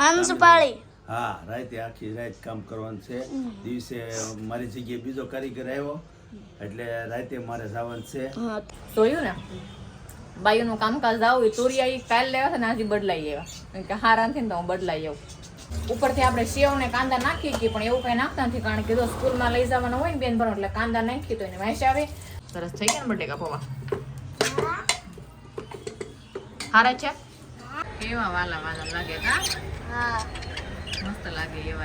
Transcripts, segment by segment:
હંસપાળી હા રાતે આખી રાત કામ કરવાનું છે. દિવસે મારી જગ્યાએ બીજો કારીગર આવ્યો. એટલે રાતે મારે જવાનું છે. જોયું ને? બાયુનું કામકાજ આવું એ તુરિયા કાલ લેવા છે ને આજે બદલાઈ આવ્યા. કારણ કે હારા નથી તો હું બદલાઈ આવું. ઉપરથી આપણે સેવ ને કાંદા નાખી કે પણ એવું કઈ નાખતા નથી કારણ કે જો સ્કૂલમાં લઈ જવાનું હોય ને બેન ભરો એટલે કાંદા નાખી તો એને વાંચ આવે. સરસ થઈ ગયા ને બટેકા પૌવા? હારા છે? કેવા વાલા વાલા લાગે કા? હા. મસ્ત લાગે એવા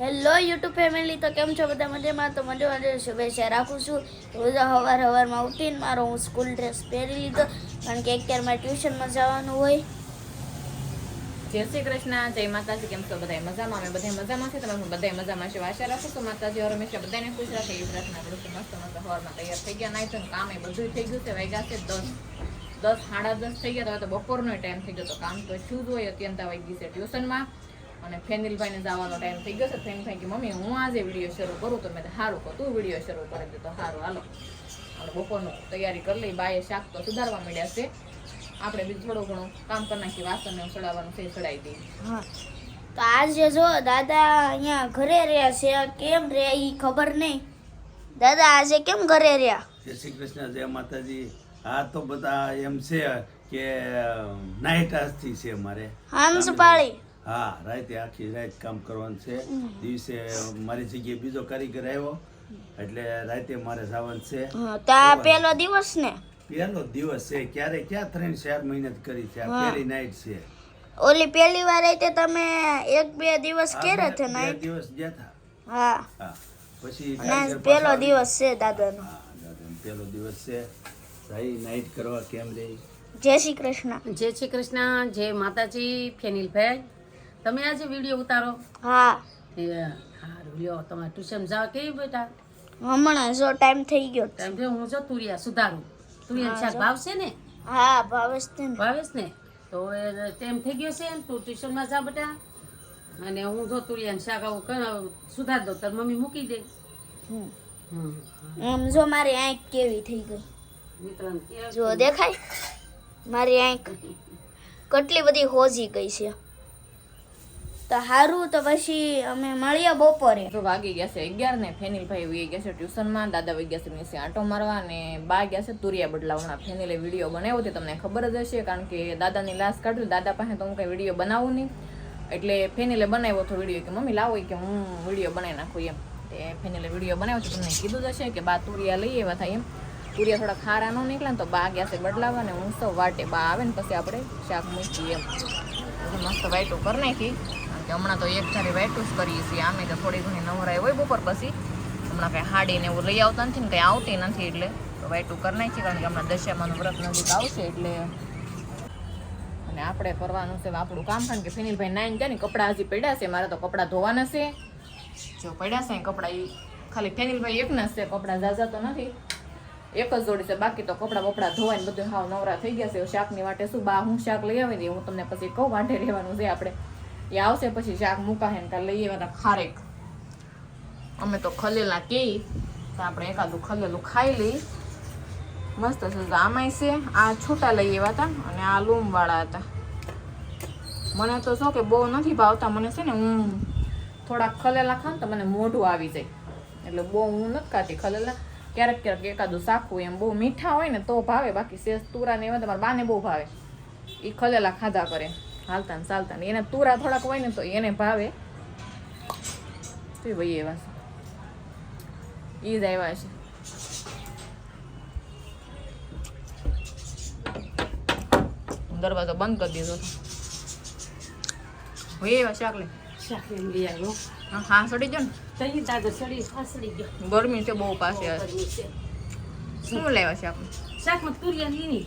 હેલો યુટ્યુબ ફેમિલી તો કેમ છો બધા મજામાં? તો મજા મજા શુભેચ્છા રાખું છું. રોજ સવાર સવારમાં ઉઠીને મારો હું સ્કૂલ ડ્રેસ પહેરી લીધો. કારણ કે અત્યારે મારે ટ્યુશનમાં જવાનું હોય. જય શ્રી કૃષ્ણ. જય માતાજી. કેમ છો બધા મજામાં? અમે બધા મજામાં છે તમે બધા મજામાં છે. આશા રાખું છું માતાજી હર હંમેશા બધાને ખુશ રાખે. એ પ્રાર્થના કરું છું મસ્ત મસ્ત હવારમાં તૈયાર થઈ ગયા. નાઈ તો કામ એ બધું થઈ ગયું છે. વૈગા છે. દસ દસ સાડા દસ થઈ ગયા તો હવે તો બપોરનો ટાઈમ થઈ ગયો. તો કામ તો શું જ હોય અત્યંત વાગી છે ટ્યુશનમાં. અને ફેનિલભાઈને જવાનો ટાઈમ થઈ ગયો છે. ફેનિલભાઈ કે મમ્મી હું આજે વીડિયો શરૂ કરું તો મેં સારું કહું તું વીડિયો શરૂ કરી. દે તો સારું હાલો. અને બપોરનું તૈયારી કરી લઈ. બાએ શાક તો સુધારવા માંડ્યા છે. આપણે બીજું થોડું ઘણું કામ કરી નાખીએ વાસણને ચડાવવાનું છે સડાવી ચડાવી દઈએ. હા. તો આજે જો દાદા અહીંયા ઘરે રહ્યા છે. કેમ રહ્યા એ ખબર નહીં? દાદા આજે કેમ ઘરે રહ્યા? જય શ્રી કૃષ્ણ જય માતાજી. આ તો બધા એમ છે કે નાઇટ આજથી છે મારે હંસપાળી હા રાતે આખી રાત કામ કરવાનું છે. દિવસે મારી જગ્યાએ બીજો કારીગર આવ્યો એટલે રાતે મારે જવાનું છે. પેલો દિવસ ને? પહેલો દિવસ છે. ક્યારે ક્યાં ત્રણ ચાર મહિના કરી છે. આ પહેલી નાઇટ છે. ઓલી પહેલી વાર આઈ તમે એક બે દિવસ કેરે છે નાઇટ દિવસ ગયા હતા. હા. હા. પછી પહેલો દિવસ છે દાદાનો. હા દાદાનો પહેલો દિવસ છે. ભાઈ નાઈટ કરવા કેમ રહી જય શ્રી કૃષ્ણ. જય શ્રી કૃષ્ણ જય માતાજી ફેનિલભાઈ તમે આજે વીડિયો ઉતારો? હા. સારું લ્યો તમારે ટ્યુશન જાવ કેવી બેટા? હમણાં જો ટાઈમ થઈ ગયો ટાઈમ થયો હું જો તુરિયા સુધારું. તુરિયા શાક ભાવશે ને? હા ભાવેશ ને. ભાવેશ ને? તો એ ટાઈમ થઈ ગયો છે ને તું ટ્યુશનમાં જા બેટા. અને હું જો તુરિયાનું શાક આવું કર સુધાર દઉં તાર મમ્મી મૂકી દે. હમ. જો મારી આંખ કેવી થઈ ગઈ. જો દેખાય? મારી આંખ કેટલી બધી હોજી ગઈ છે. તો સારું તો પછી અમે મળીએ બપોરે. તો વાગી ગયા છે અગિયાર ને ફેનિલભાઈ વહી ગયા છે ટ્યુશનમાં દાદા વહી ગયા છે નીચે આંટો મારવા અને બા ગયા છે તુરિયા બદલાવના. ફેનિલે વીડિયો બનાવ્યો તે તમને ખબર જ હશે કારણ કે દાદાની લાશ કાઢ્યું દાદા પાસે તો હું કંઈ વીડિયો બનાવું નહીં. એટલે ફેનિલે બનાવ્યો હતો વીડિયો કે મમ્મી લાવો કે હું વીડિયો બનાવી નાખું એમ. તે ફેનિલે વીડિયો બનાવ્યો તો તમને કીધું જ હશે કે બા તુરિયા લઈ આવ્યા થાય એમ. તુરિયા થોડા ખારા ન નીકળ્યા ને તો બા ગયા છે બદલાવા ને હું વાટે બા આવે ને પછી આપણે શાક મૂકીએ એમ. મસ્ત વાઈટું કરી નાખી. કે હમણાં તો એક ધારી વાઈટું જ કરીએ છીએ. આમે તો થોડી ઘણી નવરાય હોય બપોર પછી. હમણાં કંઈ હાડીને એવું લઈ આવતા નથી ને કંઈ આવતી નથી એટલે તો વાઈટું કરી નાખી કારણ કે હમણાં દશામાનું વ્રત નજીક આવશે એટલે અને આપણે કરવાનું છે આપણું કામ. કારણ કે ફિનિલભાઈ નાઈન ગયા ને, કપડાં હજી પડ્યા છે. મારે તો કપડાં ધોવાના છે. જો પડ્યા છે કપડાં એ ખાલી ફેનિલભાઈ એકના છે. કપડાં ઝાઝા તો નથી. એક જ જોડી છે, બાકી તો કપડાં બપડા ધોવાય બધું હાવ નવરા થઈ ગયા છે. શાકની વાટે શું બા હું શાક લઈ આવી દઈ હું તમને પછી કહું વાંઢે રહેવાનું છે આપણે. એ આવશે પછી શાક મૂકાશે ને કાલે લઈ હતા ખારેક. અમે તો ખલેલા કેઈ, તો આપણે એકાદું ખલેલું ખાઈ લઈ. મસ્ત છે આમાંય છે. આ છૂટા લઈ આવ્યા હતા અને આ લૂમવાળા હતા. મને તો શું કે બહુ નથી ભાવતા, મને છે ને હું થોડાક ખલેલા ખાઉં તો મને મોઢું આવી જાય. એટલે બહુ હું નથી ખાતી ખલેલા. ક્યારેક ક્યારેક એકાદું શાખું એમ બહુ મીઠા હોય ને તો ભાવે બાકી શેષ તુરા ને એવા તમારા બાને બહુ ભાવે. એ ખલેલા ખાધા કરે. હાલતા ને ચાલતા ને. એને તુરા થોડાક હોય ને તો એને ભાવે. તો ભાઈ એવા છે. એ જ આવ્યા છે. દરવાજો બંધ કરી દીધો ભાઈ એવા શાક લે. શાક લઈ આવ્યો હા સડી જો ને. ગરમી છે બહુ પાસે શું લેવા છે આપણે? શાકમાં તુરિયા લીની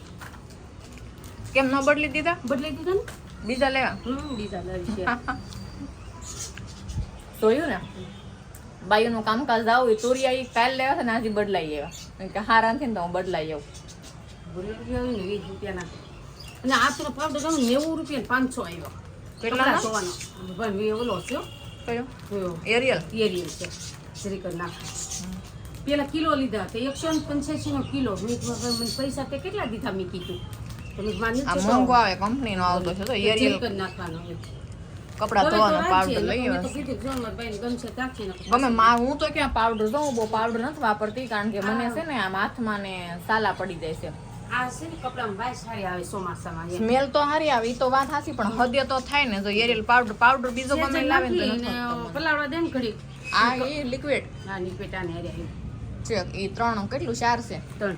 કેમ ન બદલી દીધા? બદલી દીધા ને? બીજા લેવા? હમ બીજા લાવી છે. જોયું ને? બાયુનું કામકાજ આવું એ તુરિયા એ કાલ લેવા છે ને આજે બદલાઈ આવ્યા કારણ કે હારા નથી ને તો હું બદલાઈ આવું. ને વીસ રૂપિયાના. અને આ તો પાવડર ગમે નેવું રૂપિયા પાંચસો આવ્યો કેટલા સોવાનો ઓલો હો. કયો? એરિયલ એરિયલ છે. જરીક જ પેલા કિલો લીધા તો એકસો પંચ્યાસી નો કિલો. મેં પૈસા તે કેટલા દીધા? મેં કીધું. મોંઘો આવે કંપની નો આવતો છે તો એરિયલ નાખવાનો કપડા ધોવાનો પાવડર લઈ ગમે માં હું તો ક્યાં પાવડર બહુ પાવડર નથી વાપરતી કારણ કે મને છે ને આમ હાથમાં ને સાલા પડી જાય છે. સ્મેલ તો હારી આવી તો વાત હાસી પણ હદે તો થાય ને જો એરિયલ પાવડર પાવડર બીજો ગમે લાવે તો. પલાળવા દે ને ઘડી આ એ લિક્વિડ હા, લિક્વિડ આને હારી ચેક એ ત્રણ કેટલું? ચાર છે. ત્રણ.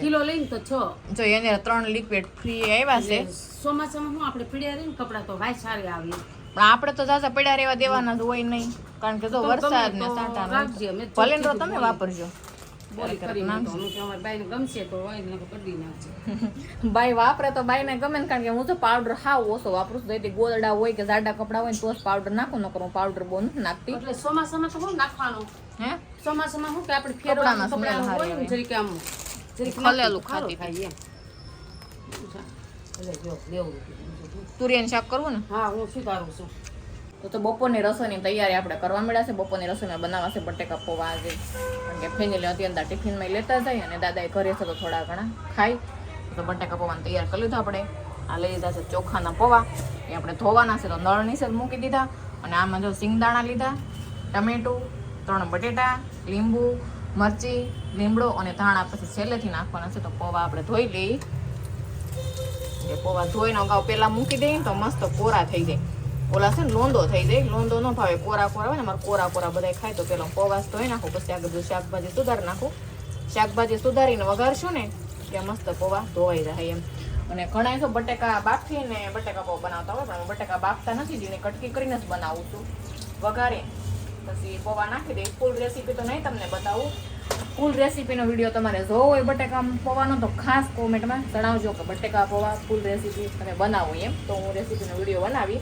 કિલો લઈને તો છ. જો એને ત્રણ લિક્વિડ ફ્રી આવ્યા છે. ચોમાસામાં હું આપણે પીડ્યા રહીએ ને કપડાં તો વાય સારી આવી. પણ આપણે તો જાજા પડ્યા રહેવા દેવાના જ હોય નહીં. કારણ કે જો વરસાદ ને સાંટા ભલે તમે વાપરજો. બાઈ વાપરે તો બાઈને ગમે ને કારણ કે હું તો પાવડર હાવ ઓછો વાપરું છું. એટલે ગોદડા હોય કે જાડા કપડા હોય તો જ પાવડર નાખું ન કરું પાવડર બહુ નથી નાખતી. એટલે ચોમાસામાં તો શું નાખવાનું. હે? ચોમાસામાં શું કે આપણે ફેરવાના કપડાં હોય ને. જરીક આમ જરીક ખલેલું ખાતી લેવું. તુરિયાનું શાક કરવું ને? હા હું સુધારું છું. તો તો બપોરની રસોઈની તૈયારી આપણે કરવા મળ્યા છે. બપોરની રસોઈમાં બનાવવા છે બટેકા, પૌવા આજે કારણ કે ફેમિલી અત્યારે ટિફિનમાં લેતા જાય અને દાદાએ ઘરે છે તો થોડા ઘણા ખાઈ તો બટેકા, પૌવાને તૈયાર કરી લીધા આપણે. આ લઈ લીધા છે ચોખાના પૌવા. એ આપણે ધોવાના છે તો નળ નીચે મૂકી દીધા અને આમાં જો સિંગદાણા લીધા, ટમેટું, ત્રણ બટેટા, લીંબુ, મરચી, લીમડો અને ધાણા પછી છેલ્લેથી નાખવાના છે. તો પૌવા આપણે ધોઈ લઈએ. પૌવા ધોઈને અગાઉ પહેલાં મૂકી દઈએ તો મસ્ત કોરા થઈ જાય. ઓલા છે ને લોંદો થઈ જાય. લોંદો ન ભાવે, કોરા કોરા હોય ને મારે કોરા કોરા બધા ખાય તો પેલો પૌવા ધોઈ નાખું, પછી આ બધું શાકભાજી સુધારી નાખું. શાકભાજી સુધારીને વઘારશું ને કે મસ્ત પૌવા ધોવાઈ જાય એમ. અને ઘણા તો બટેકા બાફીને બટેકા પૌવા બનાવતા હોય, પણ બટેકા બાફતા નથી, જેને કટકી કરીને જ બનાવું છું. વઘારે. પછી પૌવા નાખી દઈ ફૂલ રેસીપી તો નહીં તમને બતાવું. ફૂલ રેસીપીનો વીડિયો તમારે જોવો હોય બટેકા પૌવાનો તો ખાસ કોમેન્ટમાં જણાવજો કે બટેકા, પૌવા, ફૂલ રેસીપી તમે બનાવો એમ. તો હું રેસીપીનો વીડિયો બનાવી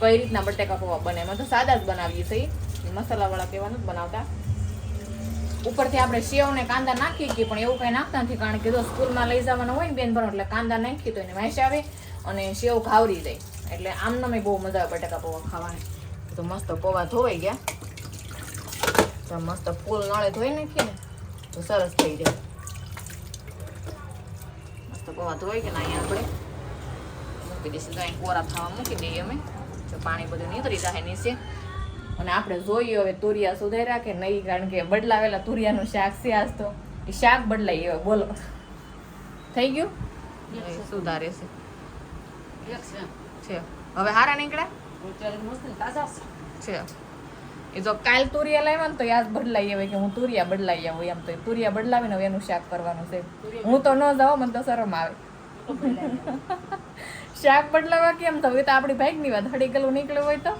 કઈ રીતના બટેકા પૌવા બને? એમાં તો સાદા જ બનાવીએ છીએ. મસાલાવાળા કહેવાનું નથી બનાવતા. ઉપરથી આપણે સેવ ને કાંદા નાખીએ છીએ, પણ એવું કંઈ નાખતા નથી, કારણ કે જો સ્કૂલમાં લઈ જવાનું હોય ને બેન ભરો એટલે કાંદા નાખીએ તો એને વાંચ આવે અને સેવ ઘાવરી જાય એટલે આમનો મેં બહુ મજા આવે બટેકા પૌવા ખાવાની. તો મસ્ત પૌવા ધોવાઈ ગયા. તો મસ્ત ફૂલ નળે ધોઈ નાખીએ ને, તો સરસ થઈ જાય. મસ્ત પૌવા ધોઈ કે ના અહીંયા આપણે. મૂકી દઈશું, તો અહીં કોરા થવા મૂકી દઈએ અમે. જો પાણી બધું નીતરી જાય નીચે. અને આપણે જોઈએ હવે તુરિયા સુધાર્યા કે નહીં કારણ કે બદલાવેલા તુરિયાનું શાક છે આજ તો. એ શાક બદલાઈ ગયો બોલો. થઈ ગયું? સુધારે છે. હવે હારા નીકળ્યા? છે. એ જો કાલ તુરિયા લાવ્યા ને તો યાદ બદલાઈ આવે કે હું તુરિયા બદલાઈ આવું એમ તો. તુરિયા બદલાવીને હવે એનું શાક કરવાનું છે. હું તો ન જાઉં મને તો શરમ આવે. શાક બદલાવા કેમ તો? હવે તો આપણી ભાઈકની વાત હળી ગલું નીકળ્યું હોય તો.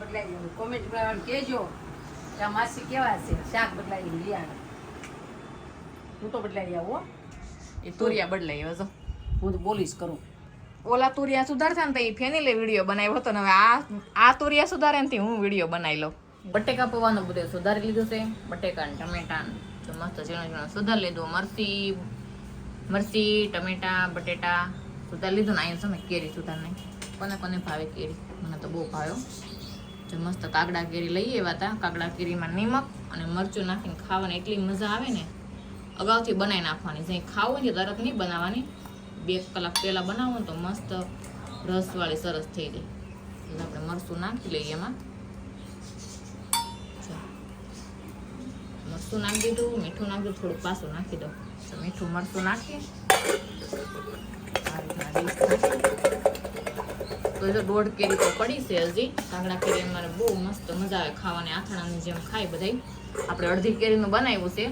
બદલાઈ કોમેન્ટ કહેજો. માસી કેવા છે? શાક બદલાઈ લઈ આવે હું તો બદલાઈ આવું હો. એ તુરિયા બદલાઈ આવ્યો જો. હું તો બોલીશ કરું. ઓલા તુરિયા સુધારતા ને તો એ ફેનિલે વીડિયો બનાવ્યો હતો ને હવે આ આ તુરિયા સુધારે ને હું વીડિયો બનાવી લઉં. બટેકા પવાનો બધો સુધારી લીધું છે. બટેકા ને ટમેટા ને તો મસ્ત ઝીણો ઝીણો સુધારી લીધું. મરસી મરસી ટમેટા બટેટા. સુધારી લીધું ને અહીંયા સમય કેરી સુધારને કોને કોને ભાવે કેરી? મને તો બહુ ભાવ્યો જો મસ્ત કાગડા કેરી લઈ આવ્યા હતા કાગડા કેરીમાં નિમક અને મરચું નાખીને ખાવાની એટલી મજા આવે ને, અગાઉથી બનાવી નાખવાની. જે ખાવું છે તરત નહીં બનાવવાની. બે કલાક પહેલાં બનાવો તો મસ્ત રસવાળી સરસ થઈ જાય. એટલે આપણે મરચું નાખી લઈએ એમાં. મરચું નાખી દીધું, મીઠું નાખી થોડુંક પાછું નાખી દો મીઠું મરચું નાખી. દોઢ કેરી તો પડી છે હજી. કાંગડા કેરી અમારે બહુ મસ્ત મજા આવે ખાવાની. આથાણાની જેમ ખાય બધાય. આપણે અડધી કેરીનું બનાવ્યું છે.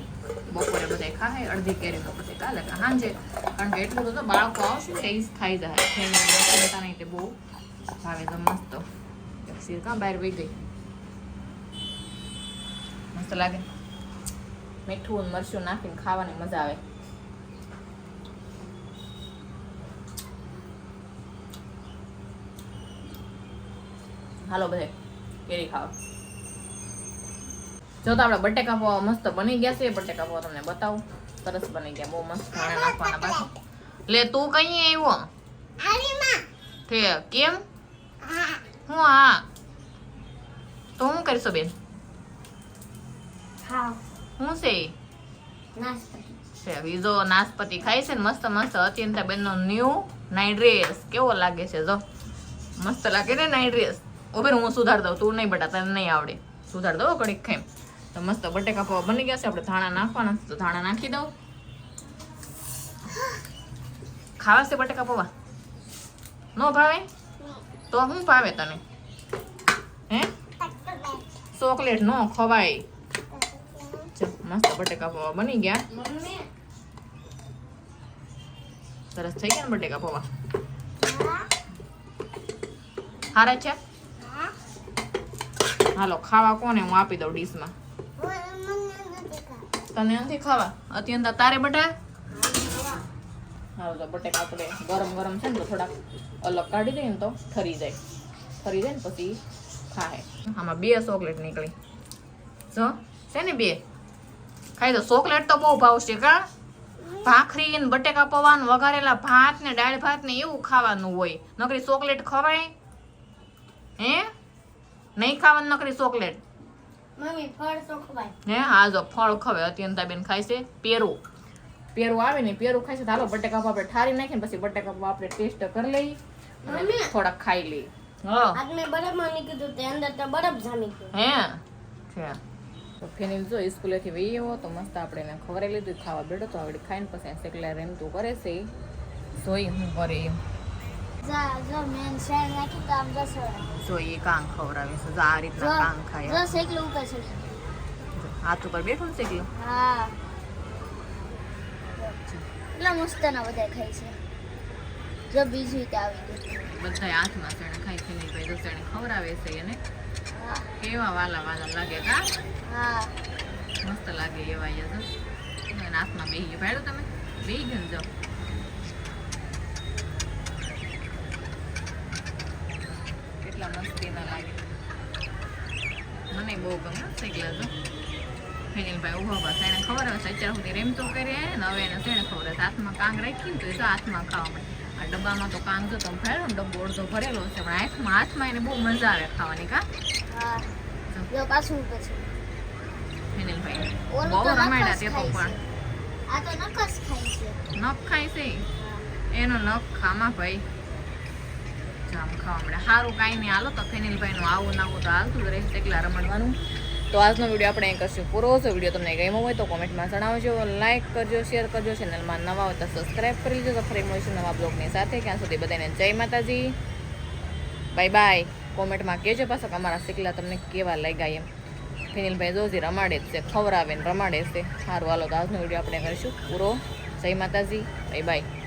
બપોરે બધાય ખાય, અડધી કેરીનું પછી કાલે સાંજે કારણ કે એટલું બધું બાળકો આવશે ને, એ ખાઈ જાય નહીં તે બહુ ભાવે તો મસ્ત. સીર કાં બહાર વહી ગઈ. મસ્ત લાગે. મીઠું મરચું નાખીને ખાવાની મજા આવે. હાલો બધે કેરી ખાવ જો તો આપણે બટેકા પૌવા મસ્ત બની ગયા છે બટેકા પૌવા તમને બતાવું. સરસ બની ગયા બહુ મસ્ત ધાણા નાખવાના બાકી લે તું કઈ આવ્યો તે કેમ? હું હા તો હું કરીશું બેન? હા. છે? છે બીજો નાસ્પતિ ખાય છે ને મસ્ત મસ્ત. અત્યંતા બેનનો ન્યૂ નાઇટ ડ્રેસ કેવો લાગે છે જો. મસ્ત લાગે ને નાઇટ ડ્રેસ ઉભેર હું સુધાર દઉં, તું નહીં બટા, તને નહીં આવડે. સુધાર દઉં કડીક ખાઈ. તો મસ્ત બટેકા પૌવા બની ગયા છે, આપણે ધાણા નાખવાના તો ધાણા નાખી દઉં. ખાવા છે બટેકા પૌવા? નો ભાવે? તો શું ભાવે તને? હે? ચોકલેટ નો ખવાય. મસ્ત બટેકા પૌવા બની ગયા. સરસ થઈ ગયા ને બટેકા પૌવા? હારા છે? હાલો, ખાવા કોને? હું આપી દઉં ડીશમાં. તને નથી ખાવા? અત્યંત તારે બટા? હાલો, તો બટેકા આપણે ગરમ ગરમ છે ને તો થોડાક અલગ કાઢી દઈએ ને તો ઠરી જાય. ઠરી જાય ને પછી ખાય. આમાં બે ચોકલેટ નીકળી. જો, છે ને બે? ખાઈ દો ચોકલેટ તો બહુ ભાવશે કા? ભાખરી ને બટેકા પવાન વઘારેલા ભાત ને દાળ ભાત ને એવું ખાવાનું હોય. નકરી ચોકલેટ ખવાય? હે? નહીં ખાવાનું નકરી ચોકલેટ. મમ્મી ફળ તો ખવાય હે હા જો ફળ ખવે. અત્યંતાબેન ખાય છે પેરું. પેરું આવે ને પેરું ખાય છે હાલો બટેકા આપણે ઠારી નાખીને પછી બટેકા આપણે ટેસ્ટ કરી લઈ અને મમ્મી. થોડાક ખાઈ લઈ. હા. બરફમાં કીધું તે અંદર તો બરફ જામી ગયો. હે. છે. તો ફેનિલ જો સ્કૂલેથી વહી આવ્યો તો મસ્ત આપણે એને ખવડાવી લીધું ખાવા બેઠો તો આવડે ખાઈને પછી સેકલા રેમ તો કરે છે. જોઈ હું કરે એમ. જા એ કાંગ ખવડાવે છે આ રીતના કાંગ ખાય. જો શેકલું ઉપર છે. હાથ ઉપર બેઠું ને શેકલું? હા. એટલા મસ્ત ના બધા ખાય છે. જો બીજું રીતે આવી ગયું. બધા હાથમાં ચણે ખાઈ ફેનિલ ભાઈ તો ચણે ખવડાવે છે એને. કેવા વાલા વાલા લાગે કા? હા. મસ્ત લાગે એવા અને હાથમાં બેહી ગયો. ભાડું તમે? બેહી ગયો ને જો મસ્તીના લાગે મને બહુ ગમે. શીખલા જો ફેનિલભાઈ ઊભો ઊભા એને ખબર હશે અત્યાર સુધી રેમતો કરીએ ને હવે એને તેને ખબર હશે હાથમાં કાંગ રાખી ને તો એ તો હાથમાં ખાવા મળે આ ડબ્બામાં તો કાંગ તો તમે ફેરો ડબ્બો અડધો ભરેલો છે પણ હાથમાં હાથમાં એને બહુ મજા આવે ખાવાની કા પાછું ફેનિલભાઈ બહુ તો રમાડ્યા તે તો પણ આ તો નકસ ખાય છે. નખ ખાય છે. એનો નખ ખામાં ભાઈ. સારું કાંઈ નહીં. હાલો તો ફેનિલભાઈનું આવું નાવું તો હાલતું જ રહેશે તો આજનો વીડિયો આપણે અહીં કરશું પૂરો જો વીડિયો તમને ગમ્યો હોય તો કોમેન્ટમાં જણાવજો લાઇક કરજો, શેર કરજો, ચેનલમાં નવા હોય તો સબસ્ક્રાઈબ કરી લેજો. તો ફરી મળીશું નવા બ્લોગની સાથે. ક્યાં સુધી બધાને જય માતાજી. બાય બાય કોમેન્ટમાં કહેજો પાછો કે અમારા શીખલા તમને કેવા લાગ્યા એમ. ફિનિલભાઈ જોજી રમાડે જ છે ખવરાવે ને રમાડે છે. સારું હાલો તો આજનો વીડિયો આપણે કરીશું પૂરો. જય માતાજી. Bye bye